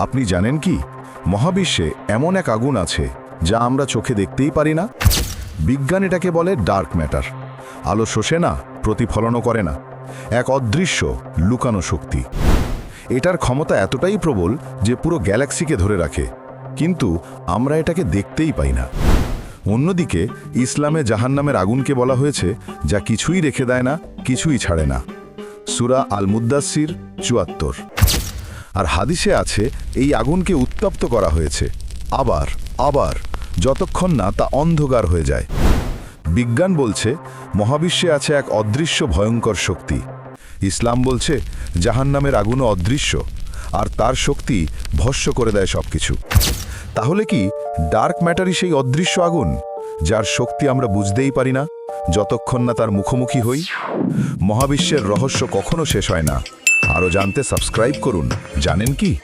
আপনি জানেন কি? মহাবিশ্বে এমন এক আগুন আছে, যা আমরা চোখে দেখতেই পারি না। বিজ্ঞান এটাকে বলে ডার্ক ম্যাটার। আলো শোষে না প্রতিফলনও করে না। এক অদৃশ্য, লুকানো শক্তি। এটার ক্ষমতা এতটাই প্রবল যে পুরো গ্যালাক্সিকে ধরে রাখে। কিন্তু আমরা এটাকে দেখতেই পাই না। অন্যদিকে, ইসলামে জাহান্নামের আগুনকে বলা হয়েছে, যা কিছুই রেখে দেয় না, কিছুই ছাড়ে না। সুরা আল মুদাসির চুয়াত্তর। আর হাদিসে আছে, এই আগুনকে উত্তপ্ত করা হয়েছে। আবার আবার, যতক্ষণ না তা অন্ধকার হয়ে যায়। বিজ্ঞান বলছে, মহাবিশ্বে আছে এক অদৃশ্য ভয়ঙ্কর শক্তি। ইসলাম বলছে, জাহান্নামের আগুনও অদৃশ্য, আর তার শক্তি ভস্য করে দেয় সবকিছু। তাহলে কি ডার্ক ম্যাটারই সেই অদৃশ্য আগুন, যার শক্তি আমরা বুঝতেই পারি না, যতক্ষণ না তার মুখোমুখি হই? মহাবিশ্বের রহস্য কখনো শেষ হয় না। আরও জানতে সাবস্ক্রাইব করুন। জানেন কি?